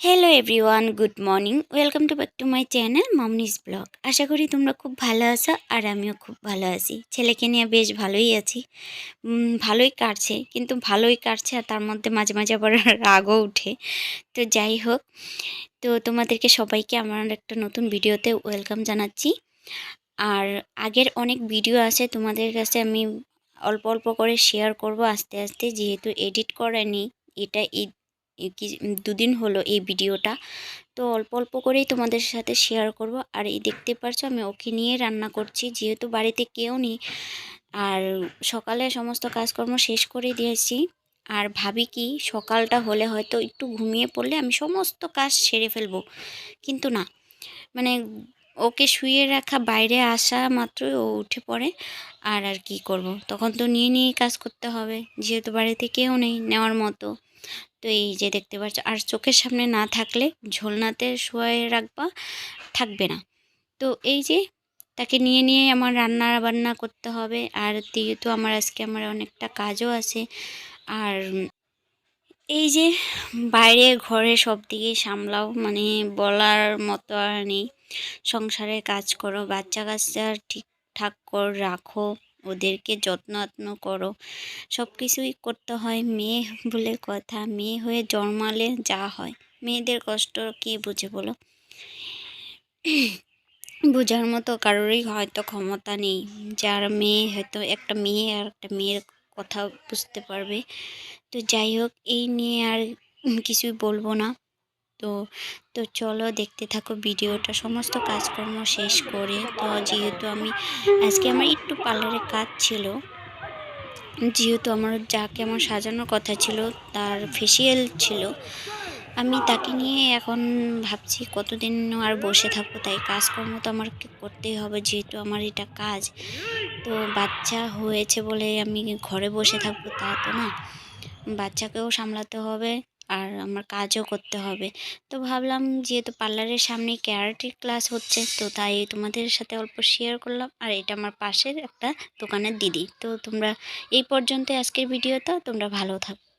Everyone good morning welcome to back to my channel Mamoni's blog আশা করি তোমরা খুব ভালো আছো আর আমিও খুব ভালো আছি। ছেলেকে নিয়ে বেশ ভালোই আছি। ভালোই কাটছে, কিন্তু ভালোই কাটছে আর তার মধ্যে মাঝে মাঝে আবার রাগও উঠে। তো যাই হোক, তো তোমাদেরকে সবাইকে আমার একটা নতুন ভিডিওতে ওয়েলকাম জানাচ্ছি। আর আগের অনেক ভিডিও আছে, তোমাদের কাছে আমি অল্প অল্প করে শেয়ার করব আস্তে আস্তে, যেহেতু এডিট করেনি এটা ঈদ কি দুদিন হলো এই ভিডিওটা। তো অল্প অল্প করেই তোমাদের সাথে শেয়ার করব। আর এই দেখতে পারছ, আমি ওকে নিয়ে রান্না করছি। যেহেতু বাড়িতে কেউ নেই, আর সকালে সমস্ত কাজকর্ম শেষ করে দিয়েছি। আর ভাবি কি, সকালটা হলে হয়তো একটু ঘুমিয়ে পড়লে আমি সমস্ত কাজ সেরে ফেলব। কিন্তু না মানে ওকে শুয়ে রাখা, বাইরে আসা মাত্রই ও উঠে পড়ে। আর আর কি করব? তখন তো নিয়ে নিয়েই কাজ করতে হবে। যেহেতু বাড়িতে কেউ নেই, নেওয়ার মতো। তো এই যে দেখতে পাচ্ছ, আর চোখের সামনে না থাকলে ঝোলনাতে শুয়ে রাখবা থাকবে না। তো এই যে তাকে নিয়ে নিয়ে আমার রান্না বান্না করতে হবে, আর যেহেতু আমার আজকে আমার অনেকটা কাজও আছে, আর এই যে বাইরে ঘরে সব দিকে সামলাও মানে বলার মতো আর নেই। সংসারে কাজ করো, বাচ্চা কাচ্চা ঠিকঠাক কর রাখো। ওদেরকে যত্ন আত্ন করো। সব কিছুই করতে হয় মেয়ে বলে কথা, মেয়ে হয়ে জন্মালে যা হয়। মেয়েদের কষ্ট কে বুঝে বলো? বোঝার মতো কারোরই হয়তো ক্ষমতা নেই। যার মেয়ে হয়তো একটা মেয়ে আর একটা মেয়ের কথা বুঝতে পারবে। তো যাই হোক, এই নিয়ে আর কিছুই বলব না। তো তো চলো দেখতে থাকো ভিডিওটা। সমস্ত কাজকর্ম শেষ করে, তো যেহেতু আমি, আজকে আমার একটু পার্লারে কাজ ছিল, যেহেতু আমার যাকে আমার সাজানোর কথা ছিল, তার ফেসিয়াল ছিল, আমি তাকে নিয়ে এখন ভাবছি কতদিন আর বসে থাকব। তাই কাজকর্ম তো আমার করতেই হবে, যেহেতু আমার এটা কাজ। তো বাচ্চা হয়েছে বলে আমি ঘরে বসে থাকব তা তো না। বাচ্চাকেও সামলাতে হবে। আর আমার কাজও করতে হবে। তো ভাবলাম যেহেতু পার্লারের সামনে ক্যারাটির ক্লাস হচ্ছে, তো তাই তোমাদের সাথে অল্প শেয়ার করলাম। আর এটা আমার পাশের একটা দোকানের দিদি। তো তোমরা এই পর্যন্ত আজকের ভিডিওটা তোমরা ভালো থাকো।